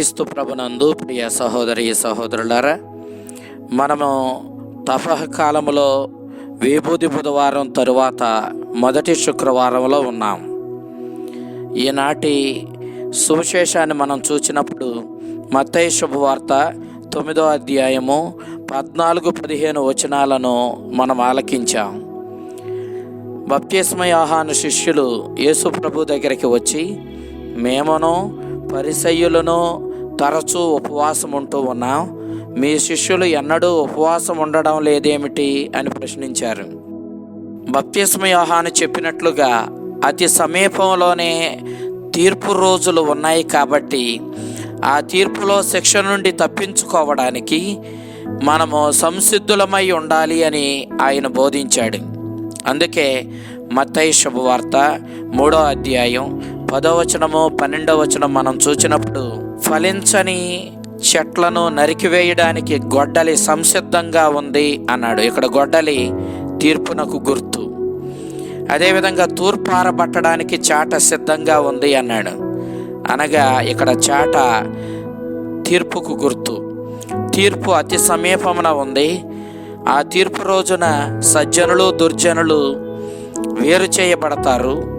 క్రీస్తు ప్రభునందు ప్రియ సహోదరి సహోదరులారా మనము తపహ కాలములో విభూతి బుధవారం తరువాత మొదటి శుక్రవారంలో ఉన్నాం. ఈనాటి సువిశేషాన్ని మనం చూసినప్పుడు మత్తయి శుభవార్త తొమ్మిదో అధ్యాయము పద్నాలుగు పదిహేను వచనాలను మనం ఆలకించాం. బప్తిస్మ ఆహాను శిష్యులు యేసు ప్రభు దగ్గరికి వచ్చి మేమను పరిసయ్యులను తరచూ ఉపవాసం ఉంటూ ఉన్నాం. మీ శిష్యులు ఎన్నడూ ఉపవాసం ఉండడం లేదేమిటి అని ప్రశ్నించారు. బప్తిస్మ యోహాను చెప్పినట్లుగా అతి సమీపంలోనే తీర్పు రోజులు ఉన్నాయి కాబట్టి ఆ తీర్పులో శిక్ష నుండి తప్పించుకోవడానికి మనము సంసిద్ధులమై ఉండాలి అని ఆయన బోధించాడు. అందుకే మత్తయి శుభవార్త మూడో అధ్యాయం పదోవచనము పన్నెండో వచనం మనం చూసినప్పుడు ఫలించని చెట్లను నరికివేయడానికి గొడ్డలి సంసిద్ధంగా ఉంది అన్నాడు. ఇక్కడ గొడ్డలి తీర్పునకు గుర్తు. అదేవిధంగా తూర్పారబట్టడానికి చాట సిద్ధంగా ఉంది అన్నాడు. అనగా ఇక్కడ చాట తీర్పుకు గుర్తు. తీర్పు అతి సమీపమున ఉంది. ఆ తీర్పు రోజున సజ్జనులు దుర్జనులు వేరు చేయబడతారు.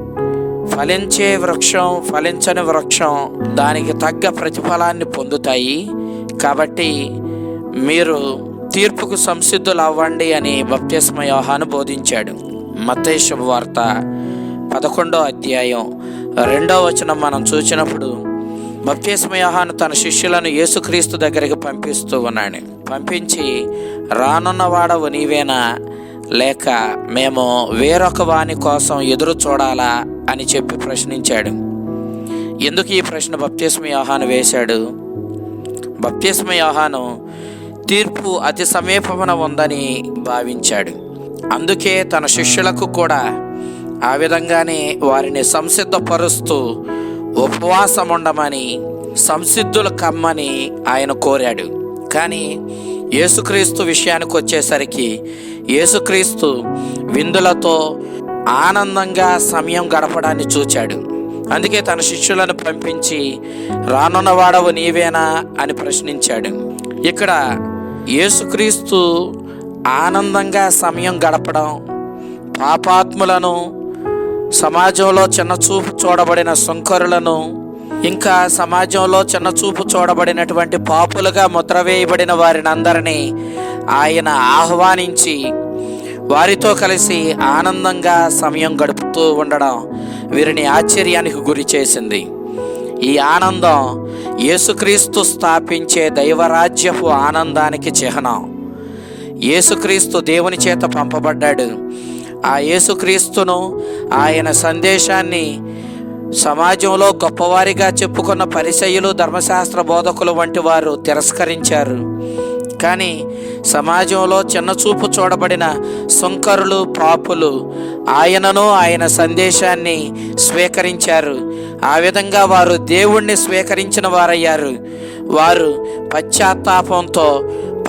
ఫలించే వృక్షం ఫలించని వృక్షం దానికి తగ్గ ప్రతిఫలాన్ని పొందుతాయి. కాబట్టి మీరు తీర్పుకు సంసిద్ధులు అవ్వండి అని బప్తిస్మ యోహాను బోధించాడు. మతేశ్వ శుభవార్త పదకొండో అధ్యాయం రెండో వచనం మనం చూసినప్పుడు బప్తిస్మ యోహాను తన శిష్యులను యేసుక్రీస్తు దగ్గరికి పంపిస్తూ ఉన్నాడు. పంపించి రానున్నవాడవు నీవేనా? లేక మేము వేరొక వాని కోసం ఎదురు చూడాలా అని చెప్పి ప్రశ్నించాడు. ఎందుకు ఈ ప్రశ్న? బప్తిస్మ యోహాను వేశాడు. బప్తిస్మ యోహాను తీర్పు అతి సమీపమున ఉందని భావించాడు. అందుకే తన శిష్యులకు కూడా ఆ విధంగానే వారిని సంసిద్ధపరుస్తూ ఉపవాసం ఉండమని సంసిద్ధులు కమ్మని ఆయన కోరాడు. కానీ యేసుక్రీస్తు విషయానికి వచ్చేసరికి యేసుక్రీస్తు విందులతో ఆనందంగా సమయం గడపడాన్ని చూచాడు. అందుకే తన శిష్యులను పంపించి రానున్న వాడవు నీవేనా? అని ప్రశ్నించాడు. ఇక్కడ యేసుక్రీస్తు ఆనందంగా సమయం గడపడం పాపాత్ములను సమాజంలో చిన్నచూపు చూడబడిన సుంకరులను ఇంకా సమాజంలో చిన్నచూపు చూడబడినటువంటి పాపులుగా ముద్ర వేయబడిన వారిని అందరినీ ఆయన ఆహ్వానించి వారితో కలిసి ఆనందంగా సమయం గడుపుతూ ఉండడం వీరిని ఆశ్చర్యానికి గురి చేసింది. ఈ ఆనందం యేసుక్రీస్తు స్థాపించే దైవరాజ్యపు ఆనందానికి చిహ్నం. యేసుక్రీస్తు దేవుని చేత పంపబడ్డాడు. ఆ యేసుక్రీస్తును ఆయన సందేశాన్ని సమాజంలో గొప్పవారిగా చెప్పుకున్న పరిచయులు ధర్మశాస్త్ర బోధకులు వంటి వారు తిరస్కరించారు. కానీ సమాజంలో చిన్నచూపు చూడబడిన సుంకరులు పాపులు ఆయనను ఆయన సందేశాన్ని స్వీకరించారు. ఆ విధంగా వారు దేవుణ్ణి స్వీకరించిన వారయ్యారు. వారు పశ్చాత్తాపంతో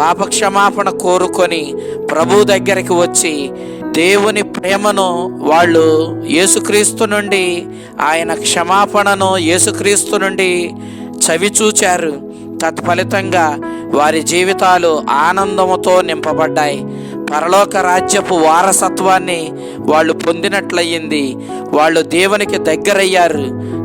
పాపక్షమాపణ కోరుకొని ప్రభు దగ్గరికి వచ్చి దేవుని ప్రేమను వాళ్ళు యేసుక్రీస్తు నుండి ఆయన క్షమాపణను యేసుక్రీస్తు నుండి చవిచూచారు. తత్ఫలితంగా వారి జీవితాలు ఆనందముతో నింపబడ్డాయి. పరలోక రాజ్యపు వారసత్వాన్ని వాళ్ళు పొందినట్లయింది. వాళ్ళు దేవునికి దగ్గరయ్యారు.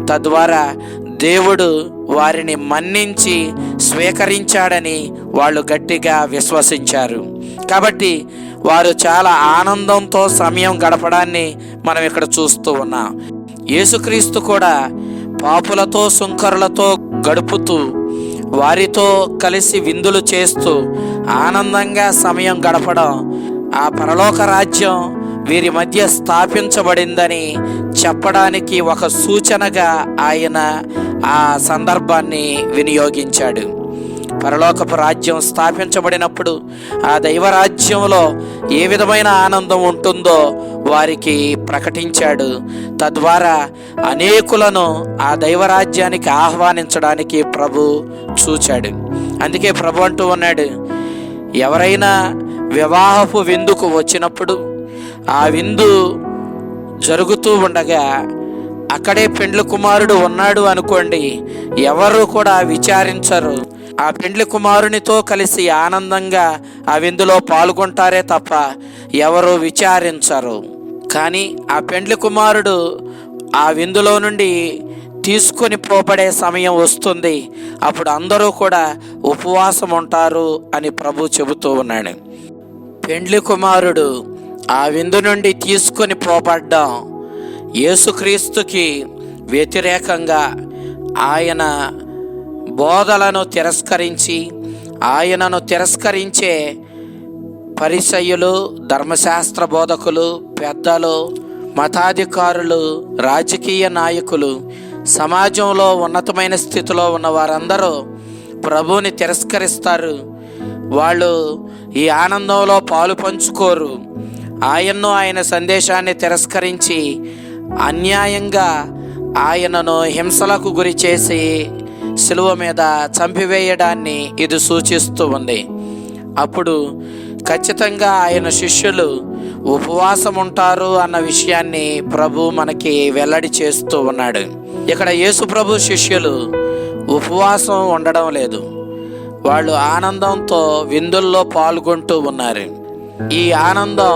తద్వారా దేవుడు వారిని మన్నించి స్వీకరించాడని వాళ్ళు గట్టిగా విశ్వసించారు. కాబట్టి వారు చాలా ఆనందంతో సమయం గడపడాన్ని మనం ఇక్కడ చూస్తూ ఉన్నాం. యేసుక్రీస్తు కూడా పాపులతో సుంకరులతో గడుపుతూ వారితో కలిసి విందులు చేస్తూ ఆనందంగా సమయం గడపడం ఆ పరలోక రాజ్యం వీరి మధ్య స్థాపించబడిందని చెప్పడానికి ఒక సూచనగా ఆయన ఆ సందర్భాన్ని వినియోగించాడు. పరలోకపు రాజ్యం స్థాపించబడినప్పుడు ఆ దైవరాజ్యంలో ఏ విధమైన ఆనందం ఉంటుందో వారికి ప్రకటించాడు. తద్వారా అనేకులను ఆ దైవరాజ్యానికి ఆహ్వానించడానికి ప్రభు చూచాడు. అందుకే ప్రభు అంటూ ఉన్నాడు ఎవరైనా వివాహపు విందుకు వచ్చినప్పుడు ఆ విందు జరుగుతూ ఉండగా అక్కడే పెండ్లి కుమారుడు ఉన్నాడు అనుకోండి ఎవరు కూడా విచారించరు. ఆ పెండ్లి కుమారునితో కలిసి ఆనందంగా ఆ విందులో పాల్గొంటారే తప్ప ఎవరు విచారించరు. కానీ ఆ పెండ్లి కుమారుడు ఆ విందులో నుండి తీసుకొని పోబడే సమయం వస్తుంది. అప్పుడు అందరూ కూడా ఉపవాసం ఉంటారు అని ప్రభు చెబుతూ ఉన్నాడు. పెండ్లి కుమారుడు ఆ విందు నుండి తీసుకొని పోబడ్డం. యేసుక్రీస్తుకి వ్యతిరేకంగా ఆయన బోధలను తిరస్కరించి ఆయనను తిరస్కరించే పరిసయ్యులు ధర్మశాస్త్ర బోధకులు పెద్దలు మతాధికారులు రాజకీయ నాయకులు సమాజంలో ఉన్నతమైన స్థితిలో ఉన్న వారందరూ ప్రభువుని తిరస్కరిస్తారు. వాళ్ళు ఈ ఆనందంలో పాలు పంచుకోరు. ఆయన్ను ఆయన సందేశాన్ని తిరస్కరించి అన్యాయంగా ఆయనను హింసలకు గురి చేసి శిలువ మీద చంపివేయడాన్ని ఇది సూచిస్తూ ఉంది. అప్పుడు ఖచ్చితంగా ఆయన శిష్యులు ఉపవాసం ఉంటారు అన్న విషయాన్ని ప్రభు మనకి వెల్లడి చేస్తూ ఉన్నాడు. ఇక్కడ యేసు ప్రభు శిష్యులు ఉపవాసం ఉండడం లేదు. వాళ్ళు ఆనందంతో విందుల్లో పాల్గొంటూ ఉన్నారు. ఈ ఆనందం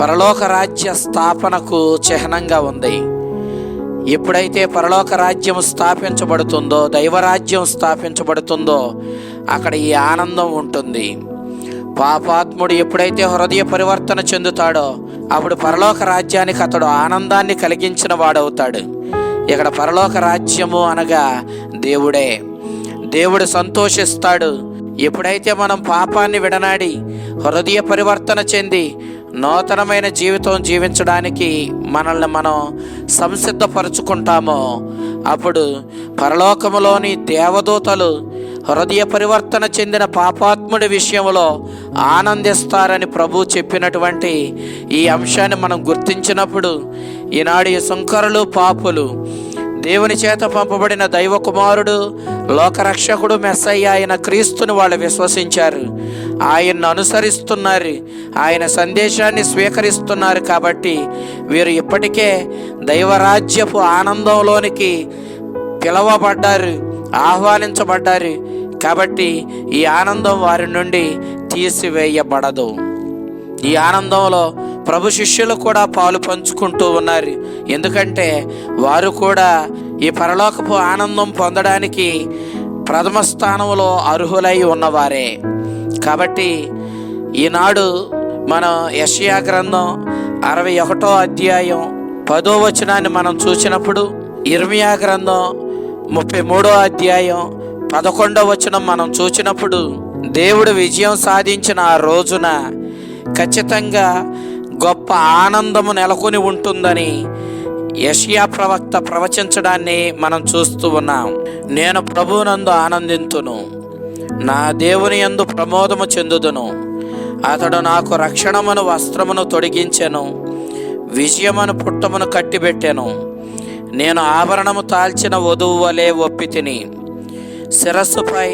పరలోక రాజ్య స్థాపనకు చిహ్నంగా ఉంది. ఎప్పుడైతే పరలోక రాజ్యం స్థాపించబడుతుందో దైవరాజ్యం స్థాపించబడుతుందో అక్కడ ఈ ఆనందం ఉంటుంది. పాపాత్ముడు ఎప్పుడైతే హృదయ పరివర్తన చెందుతాడో అప్పుడు పరలోక రాజ్యానికి అతడు ఆనందాన్ని కలిగించిన వాడవుతాడు. ఇక్కడ పరలోక రాజ్యము అనగా దేవుడే. దేవుడు సంతోషిస్తాడు. ఎప్పుడైతే మనం పాపాన్ని విడనాడి హృదయ పరివర్తన చెంది నూతనమైన జీవితం జీవించడానికి మనల్ని మనం సంసిద్ధపరుచుకుంటామో అప్పుడు పరలోకములోని దేవదూతలు హృదయ పరివర్తన చెందిన పాపాత్ముడి విషయంలో ఆనందిస్తారని ప్రభు చెప్పినటువంటి ఈ అంశాన్ని మనం గుర్తించినప్పుడు ఈనాడు ఈ సుంకరులు పాపులు దేవుని చేత పంపబడిన దైవ కుమారుడు లోకరక్షకుడు మెస్సయ్య ఆయన క్రీస్తుని వాళ్ళు విశ్వసించారు. ఆయన్ను అనుసరిస్తున్నారు. ఆయన సందేశాన్ని స్వీకరిస్తున్నారు కాబట్టి వీరు ఇప్పటికే దైవరాజ్యపు ఆనందంలోనికి పిలవబడ్డారు ఆహ్వానించబడ్డారు. కాబట్టి ఈ ఆనందం వారి నుండి తీసివేయబడదు. ఈ ఆనందంలో ప్రభు శిష్యులు కూడా పాలు పంచుకుంటూ ఉన్నారు. ఎందుకంటే వారు కూడా ఈ పరలోకపు ఆనందం పొందడానికి ప్రథమ స్థానంలో అర్హులై ఉన్నవారే. కాబట్టి ఈనాడు మనం యషయా గ్రంథం అరవై ఒకటో అధ్యాయం పదో వచనాన్ని మనం చూసినప్పుడు ఇర్మియా గ్రంథం ముప్పై మూడో అధ్యాయం పదకొండో వచనం మనం చూసినప్పుడు దేవుడు విజయం సాధించిన ఆ రోజున ఖచ్చితంగా గొప్ప ఆనందము నెలకొని ఉంటుందని యషియా ప్రవక్త ప్రవచించడాన్ని మనం చూస్తూ ఉన్నాం. నేను ప్రభువునందు ఆనందింతును. నా దేవుని యందు ప్రమోదము చెందుదును. అతడు నాకు రక్షణమును వస్త్రమును తొడిగించెను. విజయమును పుట్టమును కట్టిబెట్టెను. నేను ఆభరణము తాల్చిన వధువు వలె ఒప్పి తిని శిరస్సుపై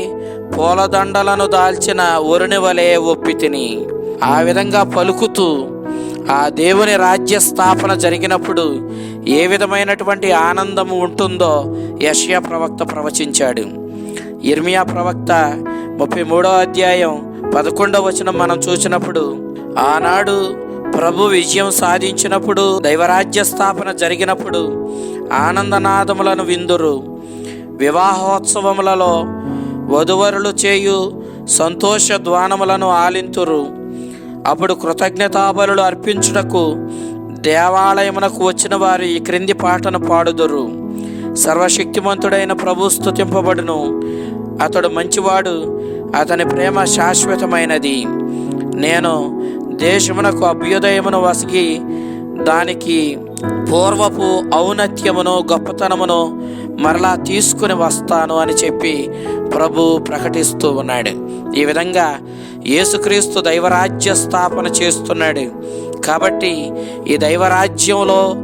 పూలదండలను దాల్చిన ఒరుని వలె ఒప్పి తిని ఆ విధంగా పలుకుతూ ఆ దేవుని రాజ్య స్థాపన జరిగినప్పుడు ఏ విధమైనటువంటి ఆనందము ఉంటుందో యష్యా ప్రవక్త ప్రవచించాడు. ఇర్మియా ప్రవక్త ముప్పై మూడో అధ్యాయం పదకొండవ వచనం మనం చూసినప్పుడు ఆనాడు ప్రభు విజయం సాధించినప్పుడు దైవరాజ్య స్థాపన జరిగినప్పుడు ఆనందనాదములను విందురు. వివాహోత్సవములలో వధువరులు చేయు సంతోష ద్వానములను ఆలింతురు. అప్పుడు కృతజ్ఞతాబలు అర్పించుటకు దేవాలయమునకు వచ్చిన వారు ఈ క్రింది పాటను పాడుదురు. సర్వశక్తిమంతుడైన ప్రభు స్థుతింపబడును అతడు మంచివాడు అతని ప్రేమ శాశ్వతమైనది. నేను దేశమునకు అభ్యుదయమును వసిగి దానికి పూర్వపు ఔన్నత్యమును గొప్పతనమును మరలా తీసుకుని వస్తాను అని చెప్పి ప్రభు ప్రకటిస్తూ ఉన్నాడు. ఈ విధంగా యేసుక్రీస్తు దైవరాజ్య స్థాపన చేస్తున్నాడు. కాబట్టి ఈ దైవరాజ్యంలో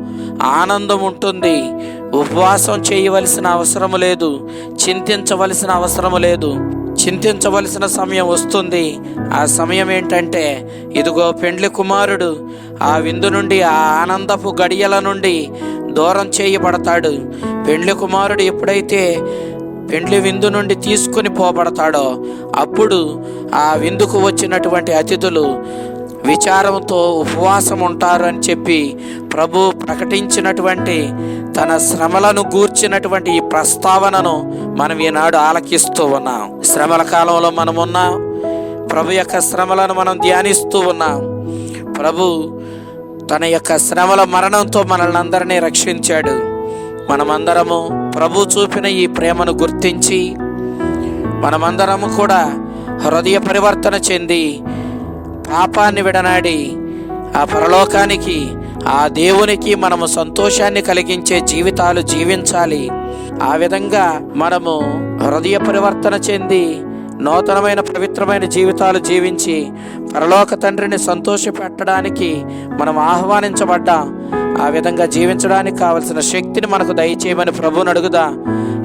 ఆనందం ఉంటుంది. ఉపవాసం చేయవలసిన అవసరం లేదు. చింతించవలసిన అవసరం లేదు. చింతించవలసిన సమయం వస్తుంది. ఆ సమయం ఏంటంటే ఇదిగో పెండ్లి కుమారుడు ఆ విందు నుండి ఆ ఆనందపు గడియల నుండి దూరం చేయబడతాడు. పెండ్లి కుమారుడు ఎప్పుడైతే పెండ్లి విందు నుండి తీసుకుని పోబడతాడో అప్పుడు ఆ విందుకు వచ్చినటువంటి అతిథులు విచారంతో ఉపవాసం ఉంటారు అని చెప్పి ప్రభు ప్రకటించినటువంటి తన శ్రమలను గూర్చినటువంటి ఈ ప్రస్తావనను మనం ఈనాడు ఆలకిస్తూ ఉన్నాం. శ్రమల కాలంలో మనం ఉన్నాం ప్రభు యొక్క శ్రమలను మనం ధ్యానిస్తూ ఉన్నాం. ప్రభు తన యొక్క శ్రమల మరణంతో మనల్ని అందరినీ రక్షించాడు. మనమందరము ప్రభు చూపిన ఈ ప్రేమను గుర్తించి మనమందరము కూడా హృదయ పరివర్తన చెంది పాపాన్ని విడనాడి ఆ పరలోకానికి ఆ దేవునికి మనము సంతోషాన్ని కలిగించే జీవితాలు జీవించాలి. ఆ విధంగా మనము హృదయ పరివర్తన చెంది నూతనమైన పవిత్రమైన జీవితాలు జీవించి పరలోక తండ్రిని సంతోషపెట్టడానికి మనం ఆహ్వానించబడ్డాం. ఆ విధంగా జీవించడానికి కావలసిన శక్తిని మనకు దయచేయమని ప్రభువుని అడుగుదా.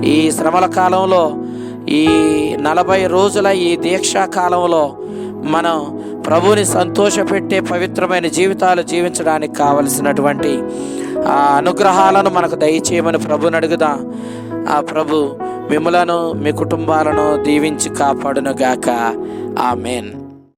ఈ శ్రమల కాలంలో ఈ నలభై రోజుల ఈ దీక్షా కాలంలో మనం ప్రభుని సంతోషపెట్టే పవిత్రమైన జీవితాలు జీవించడానికి కావలసినటువంటి ఆ అనుగ్రహాలను మనకు దయచేయమని ప్రభుని అడుగుదా. ఆ ప్రభు మిమ్మలను మీ కుటుంబాలను దీవించి కాపాడునుగాక. ఆ ఆమెన్.